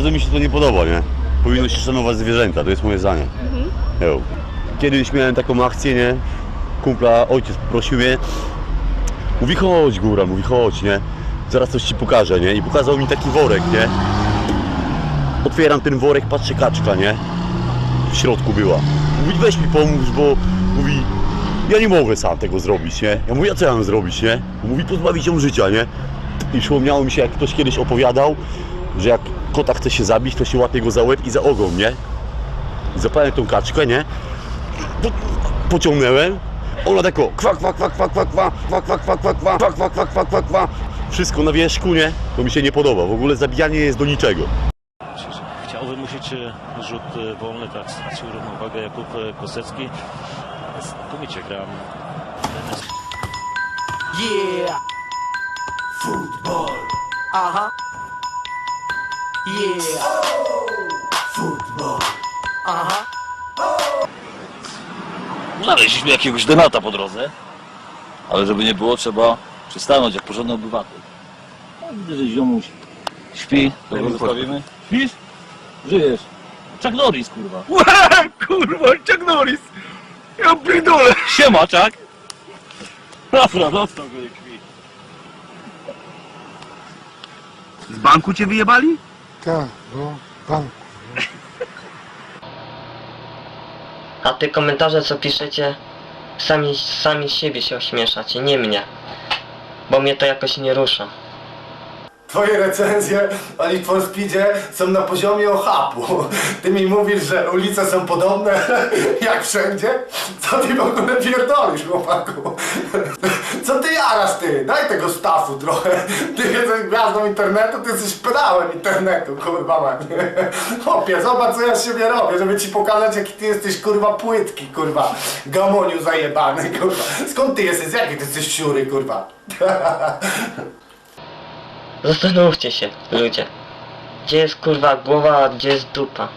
Bardzo mi się to nie podoba, nie? Powinno się szanować zwierzęta, to jest moje zdanie. Jo. Kiedyś miałem taką akcję, nie? Kumpla, ojciec prosił mnie, mówi chodź góra, mówi chodź, nie? Zaraz coś ci pokażę, nie? I pokazał mi taki worek, nie? Otwieram ten worek, patrzę kaczka, nie? W środku była. Mówi weź mi pomóż, bo mówi ja nie mogę sam tego zrobić, nie? Ja mówię, a co ja mam zrobić, nie? Mówi pozbawić ją życia, nie? I przypomniało mi się, jak ktoś kiedyś opowiadał, że jak kota chce się zabić, to się łapie go za łeb i za ogon, nie? I zapałem tą kaczkę, nie? Po, pociągnąłem, ona tak o, kwa, kwa, kwa, kwa, kwa, kwa, kwa, kwa, kwa, kwa, kwa, kwa, kwa, kwa, kwa, kwa, kwa. Wszystko na wierzchu, nie? To mi się nie podoba. W ogóle zabijanie jest do niczego. Chciał wymusić e, rzut e, wolny, tak stracił równowagę Jakub e, Kosecki. Znakomicie gram. Yeah. Football. Aha. Yeah. Football. Aha. Znaleźliśmy jakiegoś denata po drodze, ale żeby nie było, trzeba przystanąć jak porządny obywatel. No, widzę, że ziomuś śpi, to go zostawimy. Śpisz? Żyjesz. Chuck Norris, kurwa. Kurwa, Chuck Norris! Ja pierdolę! Siema, Chuck! Dobra, dostał go jak śpi. Z banku cię wyjebali? A te komentarze co piszecie, sami, sami siebie się ośmieszacie, nie mnie. Bo mnie to jakoś nie rusza. Twoje recenzje o Need for Speedzie są na poziomie ochapu. Ty mi mówisz, że ulice są podobne jak wszędzie? Co ty w ogóle pierdolisz, chłopaku? Co ty jarasz, ty? Daj tego stafu trochę. Ty jesteś gwiazdą internetu, ty jesteś pedałem internetu, kurwa man. Chłopie, zobacz co ja z siebie robię, żeby ci pokazać jaki ty jesteś, kurwa, płytki, kurwa. Gamoniu zajebany, kurwa. Skąd ty jesteś? Jaki ty jesteś siury, kurwa? Zastanówcie się, ludzie. Gdzie jest kurwa głowa, a gdzie jest dupa?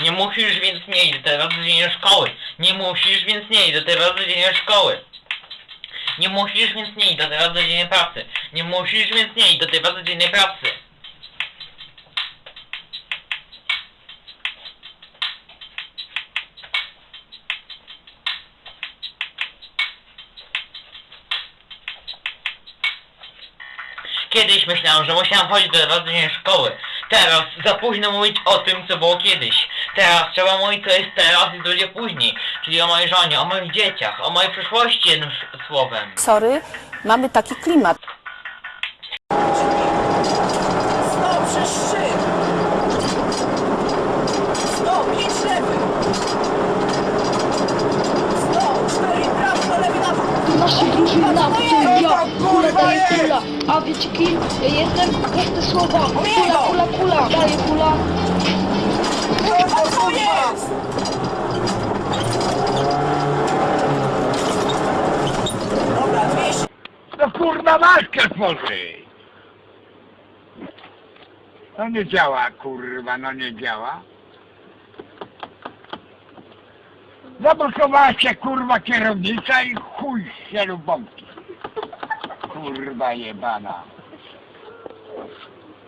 Nie musisz, więc nie idź teraz do dzień szkoły. Nie musisz, więc nie idź teraz do dzień szkoły. Nie musisz, więc nie idź teraz do dzień pracy. Nie musisz, więc nie idź teraz do dzień pracy. Kiedyś myślałem, że musiałem chodzić do rodziny szkoły. Teraz za późno mówić o tym, co było kiedyś. Teraz trzeba mówić, co jest teraz i co później. Czyli o mojej żonie, o moich dzieciach, o mojej przyszłości jednym słowem. Sorry, mamy taki klimat. Na drużyna, to jest? ja, kurwa daje jest? kula. A wiecie kim? Ja jestem, jak te słowa. Kula, kula, kula, daje kula. Co to jest? Dobra, 200. No kurwa maskę tworzy! No nie działa, kurwa, no nie działa. Zablokowała się kurwa kierownica i chuj się lubomki. Kurwa jebana.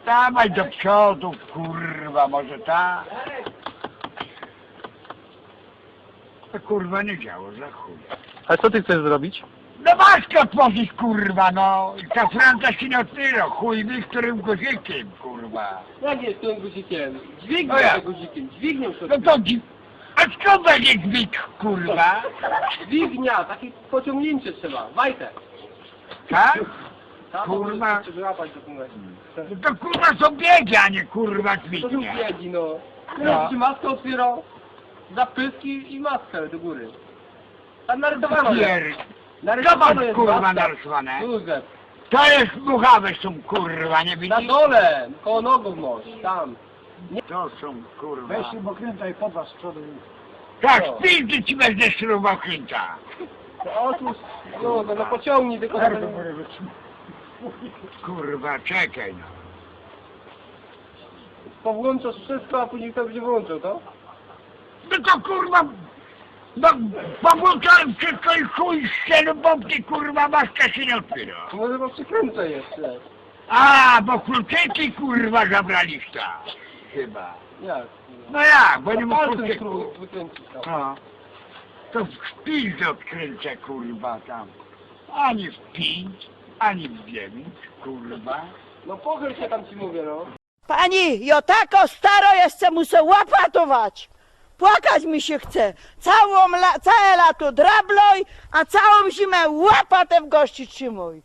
Dawaj do przodu, kurwa, może tak? To kurwa nie działo, za chuj. A co ty chcesz zrobić? No maskę otworzyć, kurwa, no. I ta franka się nie otwiera, chuj mi, którym guzikiem, kurwa. Jak jest tym guzikiem? Dźwignię No jak? guzikiem, dźwignią No to dzi... A skąd będzie dźwig, kurwa? Dźwignia, takie pociągnięcie trzeba, wajtek. Tak? Kurwa. Do tego. No to kurwa są biegi, a nie kurwa dźwignia. biegi, no. No. Ci maskę otwierał, zapyski i maskę do góry. Tam narysowano jest. Pier... Narysowano Zobacz, jest kurwa, maska. narysowane. Józef, To jest muchawe są, kurwa, nie na widzisz? dole, koło nogów masz, tam. To są, kurwa. Weź śrubokręta i podważ z przodu. Tak, pizdy ci będę śrubokręta. Otóż, no, no, no pociągnij tylko na Kurwa, czekaj no. powłączasz wszystko, a później to będzie włączył, to? No to kurwa, No, pobłąkałem wszystko i chuj z ścielu, bombki kurwa, maska się nie otwiera. Może bo przykręcę jeszcze. A, bo kluczyki kurwa zabraliście. Chyba. Jak? No jak, bo nie mógł spróbuj wykręcić tam. No. To w pizdę odkręcę kurwa tam. Ani w pięć, ani w dziewięć, kurwa. No pochyl się tam ci mówię, no. Pani, ja tako staro jeszcze muszę łapatować. Płakać mi się chce. Całą la, całe lato drabloj, a całą zimę łapatę w gości trzymuj.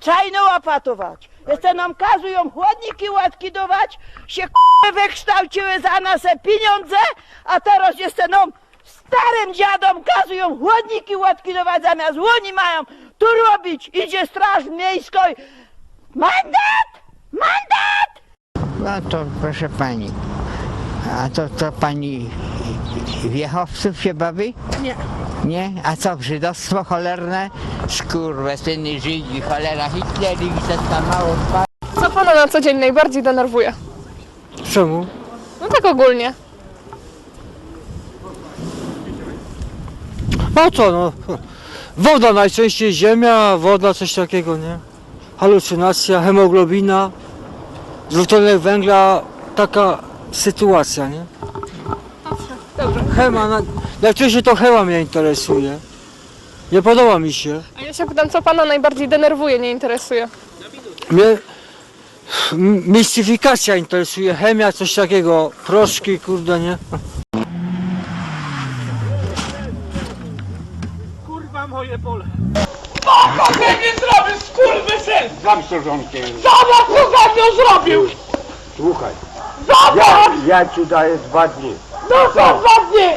Czajno łapatować. Jeszcze nam kazują chłodniki łatki dawać, się k***y wykształciły za nas pieniądze, a teraz jeszcze nam starym dziadom kazują chłodniki łatki dawać zamiast łoni mają tu robić. Idzie straż miejska i mandat! Mandat! No to proszę pani. A to, to pani wiechowców się bawi? Nie. Nie? A co, żydostwo cholerne? Skurwesyny, Żydzi, cholera, Hitler i tam mało. Co pana na co dzień najbardziej denerwuje? Czemu? No tak ogólnie. No co no? Woda najczęściej, ziemia, woda, coś takiego, nie? Halucynacja, hemoglobina, dwutlenek węgla, taka sytuacja, nie? Chema, na... najczęściej to chema mnie interesuje. Nie podoba mi się. A ja się pytam, co pana najbardziej denerwuje, nie interesuje? Mnie m- mistyfikacja interesuje, chemia, coś takiego, proszki, kurde, nie? Słuchaj. Ja, ja ci daję dwa dni. No? Dwa dni!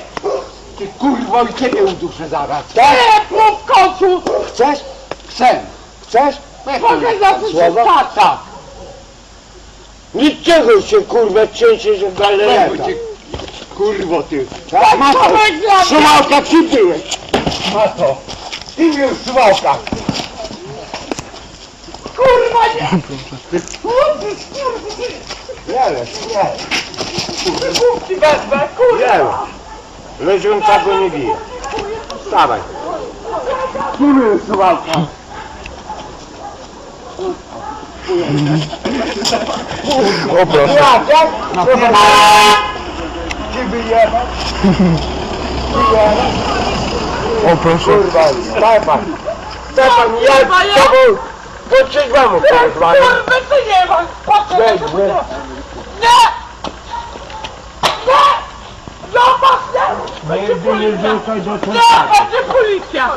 Ty kurwa i ciebie uduszę zaraz. Tak? Nie, w końcu! Chcesz? Chcę. Chcesz? Mogę zacząć tak. Niczego się kurwa trzęsie, że galereta. Kurwo ty. Tak, ma to. Suwałka przybyłeś. Ma to. Ty mnie w suwałkach. Kurwa nie! Nie, nie. Mówki wezmę, kurwa! Nie, leżącego nie bije. Wstawaj. Kurwa, suwałka. O proszę. Pewno. Ty wyjebać? Wyjebać? O proszę. Kurwa, Stefan. Stefan, ja z tobą do trzeźwemu porozmawiam. Kurwa, ty nie masz! Weź, weź. Nie! Nie! Zobacz, nie! Nigdy nie wrzucaj do tego. Nie, będzie policja!